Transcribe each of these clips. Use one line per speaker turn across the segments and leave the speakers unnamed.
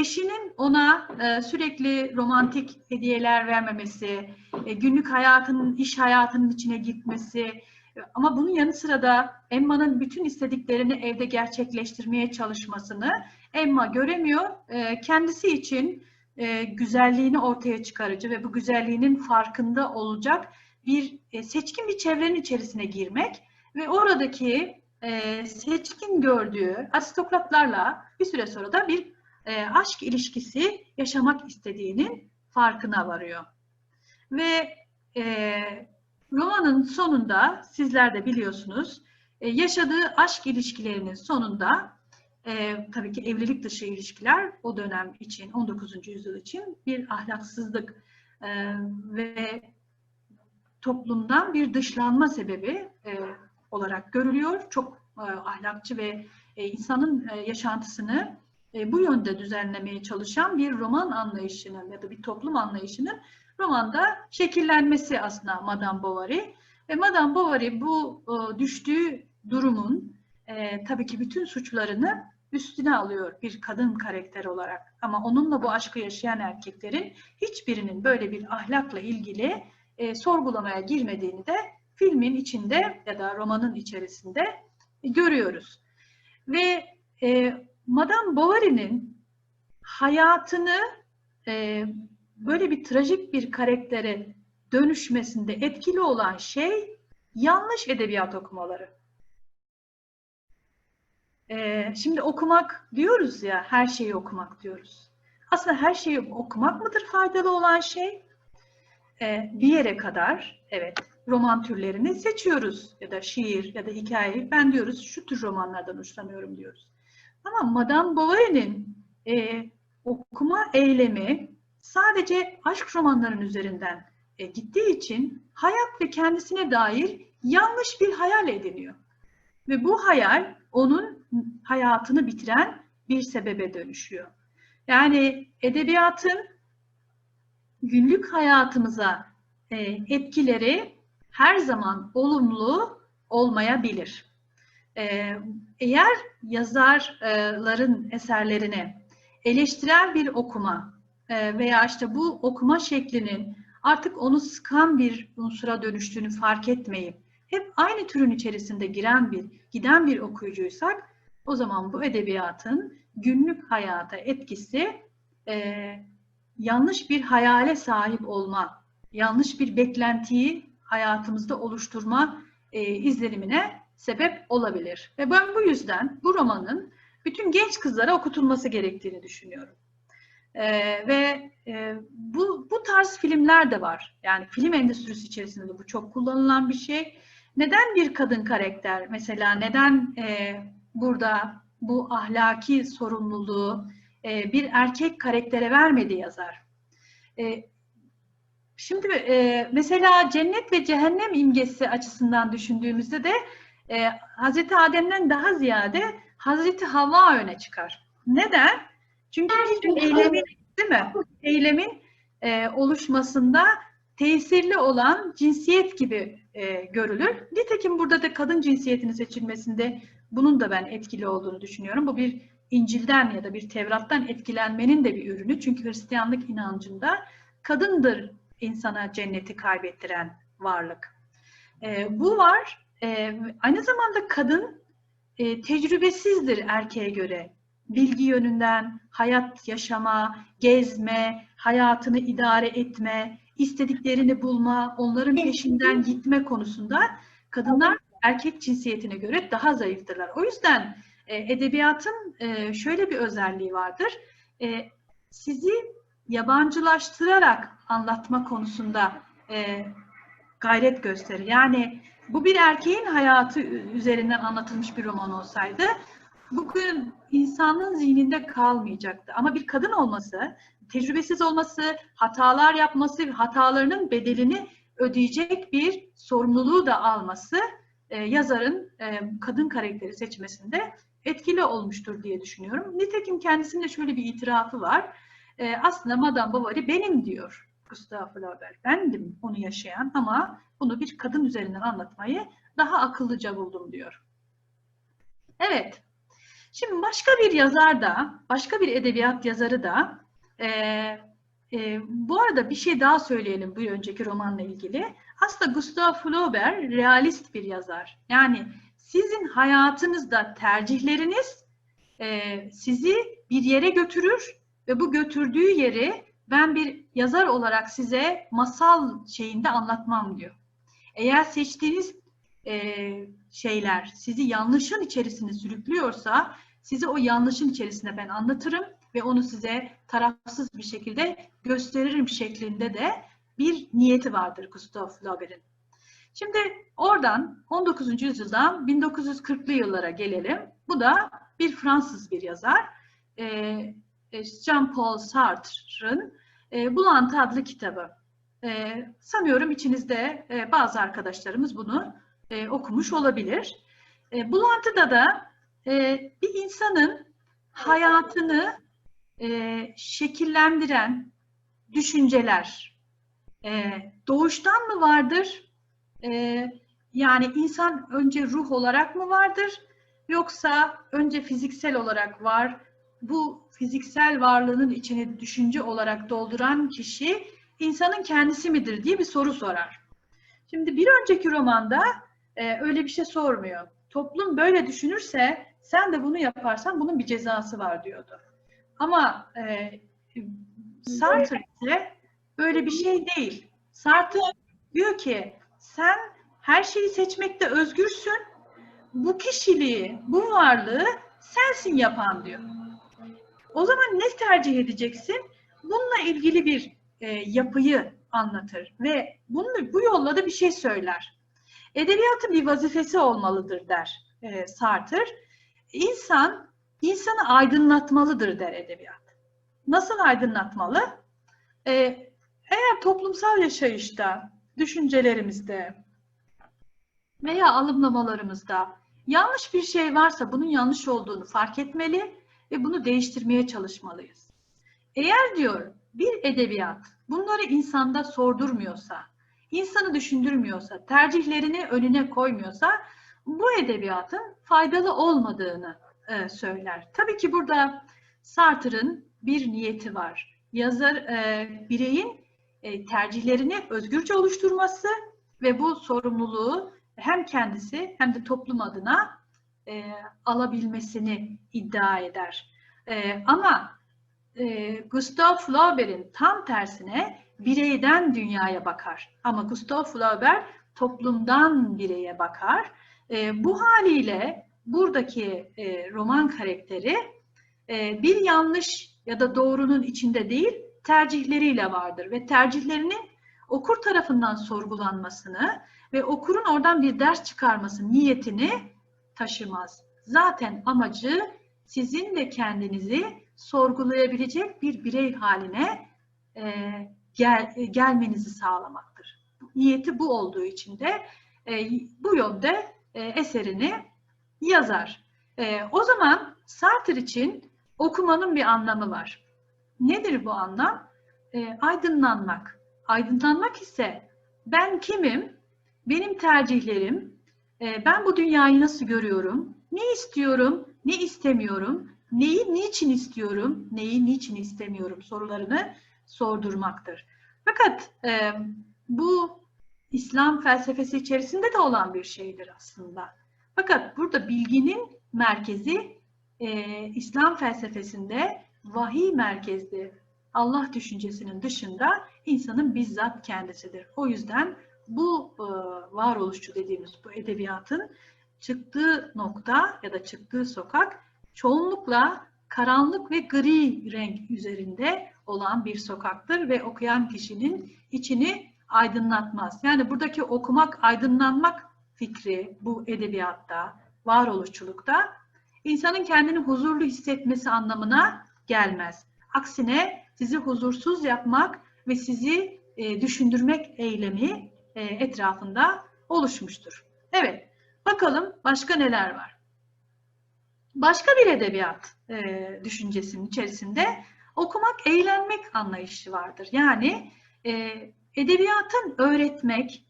eşinin ona e, sürekli romantik hediyeler vermemesi, e, günlük hayatının, iş hayatının içine gitmesi e, ama bunun yanı sıra da Emma'nın bütün istediklerini evde gerçekleştirmeye çalışmasını Emma göremiyor. E, kendisi için e, güzelliğini ortaya çıkarıcı ve bu güzelliğinin farkında olacak bir e, seçkin bir çevrenin içerisine girmek ve oradaki e, seçkin gördüğü aristokratlarla bir süre sonra da bir e, aşk ilişkisi yaşamak istediğinin farkına varıyor. Ve e, romanın sonunda sizler de biliyorsunuz e, yaşadığı aşk ilişkilerinin sonunda e, tabii ki evlilik dışı ilişkiler o dönem için 19. yüzyıl için bir ahlaksızlık e, ve toplumdan bir dışlanma sebebi e, olarak görülüyor. Çok e, ahlakçı ve e, insanın e, yaşantısını e, bu yönde düzenlemeye çalışan bir roman anlayışının ya da bir toplum anlayışının romanda şekillenmesi aslında Madame Bovary. Ve Madame Bovary bu e, düştüğü durumun e, tabii ki bütün suçlarını üstüne alıyor bir kadın karakter olarak. Ama onunla bu aşkı yaşayan erkeklerin hiçbirinin böyle bir ahlakla ilgili e, sorgulamaya girmediğini de filmin içinde ya da romanın içerisinde görüyoruz. Ve e, Madame Bovary'nin hayatını e, böyle bir trajik bir karaktere dönüşmesinde etkili olan şey yanlış edebiyat okumaları. E, şimdi okumak diyoruz ya, her şeyi okumak diyoruz. Aslında her şeyi okumak mıdır faydalı olan şey? E, bir yere kadar, evet, roman türlerini seçiyoruz ya da şiir ya da hikaye. Ben diyoruz şu tür romanlardan hoşlanıyorum diyoruz. Ama Madame Bovary'nin e, okuma eylemi sadece aşk romanlarının üzerinden e, gittiği için hayat ve kendisine dair yanlış bir hayal ediniyor. Ve bu hayal onun hayatını bitiren bir sebebe dönüşüyor. Yani edebiyatın günlük hayatımıza e, etkileri her zaman olumlu olmayabilir. E, eğer yazarların eserlerini eleştirel bir okuma e, veya işte bu okuma şeklinin artık onu sıkan bir unsura dönüştüğünü fark etmeyip hep aynı türün içerisinde giren bir, giden bir okuyucuysak o zaman bu edebiyatın günlük hayata etkisi e, yanlış bir hayale sahip olma, yanlış bir beklentiyi hayatımızda oluşturma e, izlenimine sebep olabilir. Ve ben bu yüzden bu romanın bütün genç kızlara okutulması gerektiğini düşünüyorum. E, ve e, bu, bu tarz filmler de var. Yani film endüstrisi içerisinde de bu çok kullanılan bir şey. Neden bir kadın karakter? Mesela neden e, burada bu ahlaki sorumluluğu e, bir erkek karaktere vermedi yazar? E, şimdi e, mesela cennet ve cehennem imgesi açısından düşündüğümüzde de e, Hazreti Adem'den daha ziyade Hazreti Havva öne çıkar. Neden? Çünkü bir eylemin, değil mi? Eylemin e, oluşmasında tesirli olan cinsiyet gibi e, görülür. Nitekim burada da kadın cinsiyetini seçilmesinde bunun da ben etkili olduğunu düşünüyorum. Bu bir İncil'den ya da bir Tevrat'tan etkilenmenin de bir ürünü. Çünkü Hristiyanlık inancında kadındır insana cenneti kaybettiren varlık. E, bu var. E, aynı zamanda kadın e, tecrübesizdir erkeğe göre. Bilgi yönünden, hayat yaşama, gezme, hayatını idare etme, istediklerini bulma, onların peşinden gitme konusunda kadınlar erkek cinsiyetine göre daha zayıftırlar. O yüzden e, edebiyatın e, şöyle bir özelliği vardır. E, sizi yabancılaştırarak anlatma konusunda e, gayret gösterir. Yani bu bir erkeğin hayatı üzerinden anlatılmış bir roman olsaydı bugün insanın zihninde kalmayacaktı. Ama bir kadın olması, tecrübesiz olması, hatalar yapması, hatalarının bedelini ödeyecek bir sorumluluğu da alması e, yazarın e, kadın karakteri seçmesinde etkili olmuştur diye düşünüyorum. Nitekim kendisinde şöyle bir itirafı var. E, aslında Madame Bovary benim diyor Flaubert. Bendim onu yaşayan ama bunu bir kadın üzerinden anlatmayı daha akıllıca buldum diyor. Evet. Şimdi başka bir yazar da, başka bir edebiyat yazarı da, e, e, bu arada bir şey daha söyleyelim bu önceki romanla ilgili. Aslında Gustave Flaubert realist bir yazar. Yani sizin hayatınızda tercihleriniz e, sizi bir yere götürür ve bu götürdüğü yeri ben bir yazar olarak size masal şeyinde anlatmam diyor. Eğer seçtiğiniz e, şeyler sizi yanlışın içerisine sürüklüyorsa sizi o yanlışın içerisine ben anlatırım ve onu size tarafsız bir şekilde gösteririm şeklinde de bir niyeti vardır Gustave Flaubert'in. Şimdi oradan 19. yüzyıldan 1940'lı yıllara gelelim. Bu da bir Fransız bir yazar. Ee, Jean-Paul Sartre'ın e, Bulantı adlı kitabı. E, sanıyorum içinizde e, bazı arkadaşlarımız bunu e, okumuş olabilir. E, Bulantı'da da e, bir insanın hayatını e, şekillendiren düşünceler e, doğuştan mı vardır? E, yani insan önce ruh olarak mı vardır? Yoksa önce fiziksel olarak var? Bu fiziksel varlığının içini düşünce olarak dolduran kişi insanın kendisi midir diye bir soru sorar. Şimdi bir önceki romanda e, öyle bir şey sormuyor. Toplum böyle düşünürse sen de bunu yaparsan bunun bir cezası var diyordu. Ama e, Sartre ise böyle bir şey değil. Sartre diyor ki sen her şeyi seçmekte özgürsün. Bu kişiliği, bu varlığı sensin yapan diyor. O zaman ne tercih edeceksin? Bununla ilgili bir e, yapıyı anlatır ve bunu bu yolla da bir şey söyler. Edebiyatın bir vazifesi olmalıdır der e, Sartre. İnsan insanı aydınlatmalıdır der edebiyat. Nasıl aydınlatmalı? E, eğer toplumsal yaşayışta, düşüncelerimizde veya alımlamalarımızda yanlış bir şey varsa bunun yanlış olduğunu fark etmeli ve bunu değiştirmeye çalışmalıyız. Eğer diyor bir edebiyat bunları insanda sordurmuyorsa, insanı düşündürmüyorsa, tercihlerini önüne koymuyorsa bu edebiyatın faydalı olmadığını e, söyler. Tabii ki burada Sartre'ın bir niyeti var. Yazar e, bireyin e, tercihlerini özgürce oluşturması ve bu sorumluluğu hem kendisi hem de toplum adına e, alabilmesini iddia eder. E, ama e, Gustav Flaubert'in tam tersine bireyden dünyaya bakar. Ama Gustav Flaubert toplumdan bireye bakar. E, bu haliyle buradaki e, roman karakteri e, bir yanlış ya da doğrunun içinde değil, tercihleriyle vardır ve tercihlerini okur tarafından sorgulanmasını ve okurun oradan bir ders çıkarması niyetini taşımaz. Zaten amacı sizin de kendinizi sorgulayabilecek bir birey haline e, gel, e, gelmenizi sağlamaktır. Niyeti bu olduğu için de e, bu yönde e, eserini yazar. E, o zaman Sartre için okumanın bir anlamı var. Nedir bu anlam? E, aydınlanmak. Aydınlanmak ise ben kimim, benim tercihlerim, ben bu dünyayı nasıl görüyorum, ne istiyorum, ne istemiyorum, neyi niçin istiyorum, neyi niçin istemiyorum sorularını sordurmaktır. Fakat e, bu İslam felsefesi içerisinde de olan bir şeydir aslında. Fakat burada bilginin merkezi e, İslam felsefesinde vahiy merkezli Allah düşüncesinin dışında insanın bizzat kendisidir. O yüzden bu e, varoluşçu dediğimiz bu edebiyatın çıktığı nokta ya da çıktığı sokak çoğunlukla karanlık ve gri renk üzerinde olan bir sokaktır ve okuyan kişinin içini aydınlatmaz. Yani buradaki okumak, aydınlanmak fikri bu edebiyatta, varoluşçulukta insanın kendini huzurlu hissetmesi anlamına gelmez. Aksine sizi huzursuz yapmak ve sizi e, düşündürmek eylemi e, etrafında oluşmuştur. Evet, bakalım başka neler var. Başka bir edebiyat e, düşüncesinin içerisinde okumak, eğlenmek anlayışı vardır. Yani e, edebiyatın öğretmek,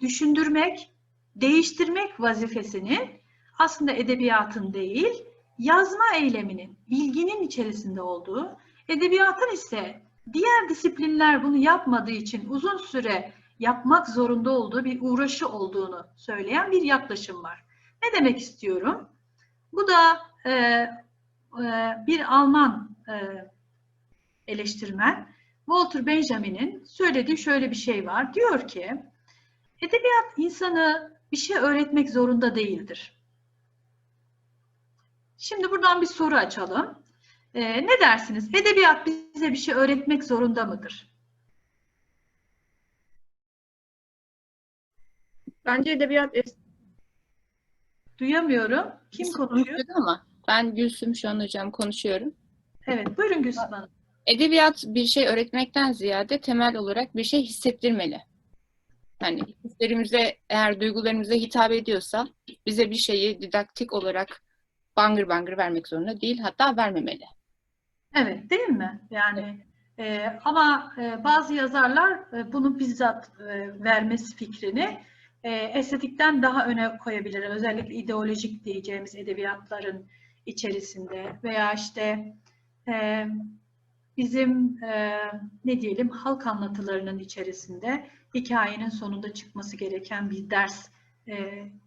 düşündürmek, değiştirmek vazifesini aslında edebiyatın değil, yazma eyleminin, bilginin içerisinde olduğu, edebiyatın ise diğer disiplinler bunu yapmadığı için uzun süre yapmak zorunda olduğu bir uğraşı olduğunu söyleyen bir yaklaşım var. Ne demek istiyorum? Bu da e, e, bir Alman e, eleştirmen Walter Benjamin'in söylediği şöyle bir şey var. Diyor ki, edebiyat insanı bir şey öğretmek zorunda değildir. Şimdi buradan bir soru açalım. Ee, ne dersiniz? Edebiyat bize bir şey öğretmek zorunda mıdır?
Bence edebiyat es-
Duyamıyorum. Kim konuşuyor?
Ama ben Gülsüm şu an hocam konuşuyorum.
Evet, buyurun Gülsüm Hanım.
Edebiyat bir şey öğretmekten ziyade temel olarak bir şey hissettirmeli. Yani hislerimize eğer duygularımıza hitap ediyorsa bize bir şeyi didaktik olarak bangır bangır vermek zorunda değil hatta vermemeli.
Evet, değil mi? Yani e, ama e, bazı yazarlar e, bunu bizzat e, vermesi fikrini e, estetikten daha öne koyabilir. Özellikle ideolojik diyeceğimiz edebiyatların içerisinde veya işte e, bizim e, ne diyelim halk anlatılarının içerisinde hikayenin sonunda çıkması gereken bir ders e,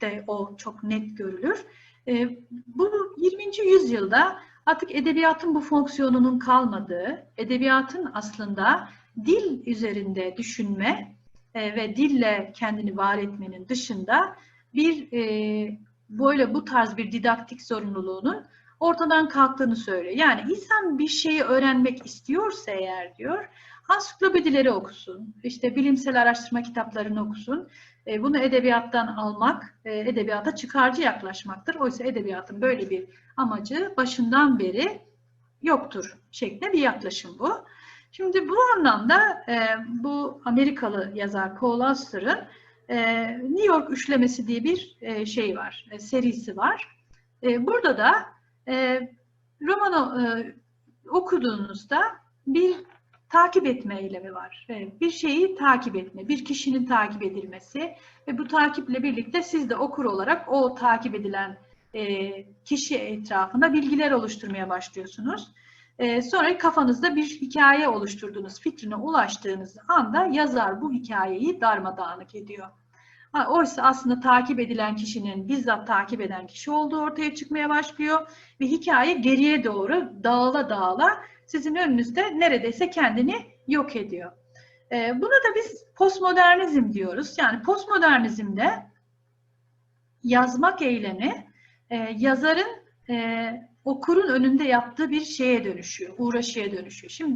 de o çok net görülür. E, bu 20. yüzyılda artık edebiyatın bu fonksiyonunun kalmadığı, edebiyatın aslında dil üzerinde düşünme e, ve dille kendini var etmenin dışında bir e, böyle bu tarz bir didaktik zorunluluğunun ortadan kalktığını söylüyor. Yani insan bir şeyi öğrenmek istiyorsa eğer diyor, ansiklopedileri okusun, işte bilimsel araştırma kitaplarını okusun. E, bunu edebiyattan almak, e, edebiyata çıkarcı yaklaşmaktır. Oysa edebiyatın böyle bir amacı başından beri yoktur şeklinde bir yaklaşım bu. Şimdi bu anlamda e, bu Amerikalı yazar Paul Auster'ın e, New York Üçlemesi diye bir e, şey var, e, serisi var. E, burada da e, romanı e, okuduğunuzda bir takip etme eylemi var. E, bir şeyi takip etme, bir kişinin takip edilmesi ve bu takiple birlikte siz de okur olarak o takip edilen e, kişi etrafında bilgiler oluşturmaya başlıyorsunuz. E, sonra kafanızda bir hikaye oluşturduğunuz fikrine ulaştığınız anda yazar bu hikayeyi darmadağınık ediyor. Ha, oysa aslında takip edilen kişinin bizzat takip eden kişi olduğu ortaya çıkmaya başlıyor ve hikaye geriye doğru dağıla dağıla sizin önünüzde neredeyse kendini yok ediyor. E, buna da biz postmodernizm diyoruz. Yani postmodernizmde yazmak eylemi e, yazarın e, okurun önünde yaptığı bir şeye dönüşüyor, uğraşıya dönüşüyor. Şimdi